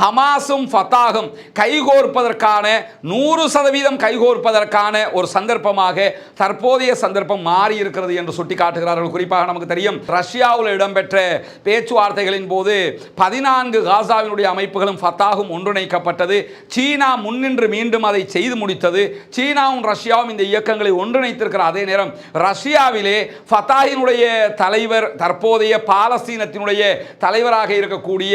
ஹமாஸும் ஃபத்தாகும் கைகோர்ப்பதற்கான நூறு சதவீதம் கைகோர்ப்பதற்கான ஒரு சந்தர்ப்பமாக தற்போதைய சந்தர்ப்பம் மாறி இருக்கிறது என்று சுட்டிக்காட்டுகிறார்கள். குறிப்பாக நமக்கு தெரியும் ரஷ்யாவில் இடம்பெற்ற பேச்சுவார்த்தைகளின் போது பதினான்கு காசாவினுடைய அமைப்புகளும் ஃபத்தாகும் ஒன்றிணைக்கப்பட்டது. சீனா முன்னின்று மீண்டும் அதை செய்து முடித்தது. சீனாவும் ரஷ்யாவும் இந்த இயக்கங்களை ஒன்றிணைத்திருக்கிற அதே நேரம் ரஷ்யாவிலே ஃபத்தாகினுடைய தலைவர் தற்போதைய பாலஸ்தீனத்தினுடைய தலைவராக இருக்கக்கூடிய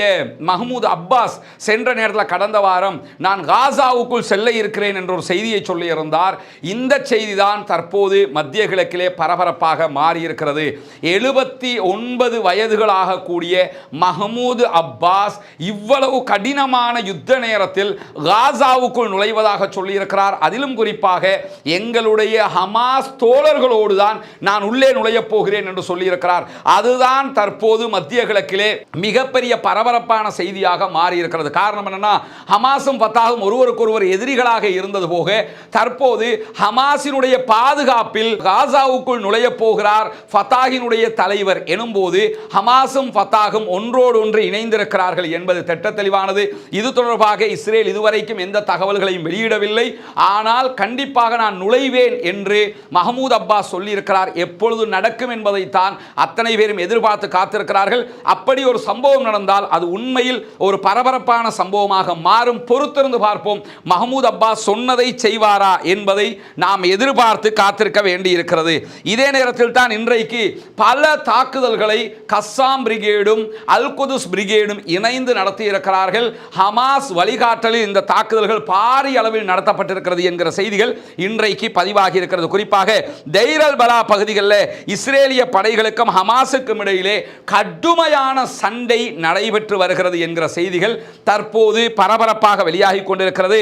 மஹமூத் அப்பாஸ் சென்ற நேரத்தில் கடந்த வாரம் நான் காசாவுக்குள் செல்ல இருக்கிறேன் என்ற ஒரு செய்தியை சொல்லியிருந்தார். இந்த செய்தி தான் தற்போது மத்திய கிழக்கிலே பரபரப்பாக மாறியிருக்கிறது. எழுபத்தி ஒன்பது வயதுகளாக கூடிய மஹமூது அப்பாஸ் இவ்வளவு கடினமான யுத்த நேரத்தில் காசாவுக்குள் நுழைவதாக சொல்லியிருக்கிறார். அதிலும் குறிப்பாக எங்களுடைய ஹமாஸ் தோழர்களோடு தான் நான் உள்ளே நுழையப் போகிறேன் என்று சொல்லியிருக்கிறார். அதுதான் தற்போது மத்திய கிழக்கிலே மிகப்பெரிய பரபரப்பான செய்தியாக மாறி இருக்கிறது. காரணம் என்னன்னா ஹமாஸும் பத்தாகும் ஒருவருக்கொருவர் எதிரிகளாக இருந்தது போக தற்போது ஹமாஸினுடைய பாதுகாப்பில் காசாவுக்குள் நுழைய போகிறார் ஃபத்தாகினுடைய தலைவர் எனும்போது ஹமாஸும் ஃபத்தாகும் ஒன்றோடு ஒன்று இணைந்திருக்கிறார்கள் என்பது திட்ட தெளிவானது இது தொடர்பாக இஸ்ரேல் இதுவரைக்கும் எந்த தகவல்களையும் வெளியிடவில்லை. ஆனால் கண்டிப்பாக நான் நுழைவேன் என்று மஹமூத் அப்பாஸ் சொல்லியிருக்கிறார். எப்பொழுது நடக்கும் என்பதைத்தான் அத்தனை பேரும் எதிர்பார்த்து காத்திருக்கிறார்கள். அப்படி ஒரு சம்பவம் நடந்தால் அது உண்மையில் ஒரு பரபரப்பான சம்பவமாக மாறும் பொறுத்திருந்து பார்ப்போம். மஹமூத் அப்பாஸ் சொன்னதை செய்வாரா என்பதை நாம் எதிர்பார்த்து காத்திருக்க வேண்டியிருக்கிறது. இதே நேரத்தில் தான் இன்றைக்கு பல தாக்குதல்களை கஸ்ஸாம் பிரிகேடும் அல்குதுஸ் பிரிகேடும் இணைந்து நடத்தியிருக்கிறார்கள். ஹமாஸ் வழிகாட்டலில் இந்த தாக்குதல்கள் பாரிய அளவில் நடத்தப்பட்டிருக்கிறது என்கிற செய்திகள் இன்றைக்கு பதிவாகி இருக்கிறது குறிப்பாக தைரல் பலா பகுதிகளில் இஸ்ரேலிய படைகளுக்கும் ஹமாஸுக்கும் இடையிலே கடுமையான சண்டை நடைபெற்று வருகிறது என்கிற செய்திகள் தற்போது பரபரப்பாக வெளியாகி கொண்டிருக்கிறது.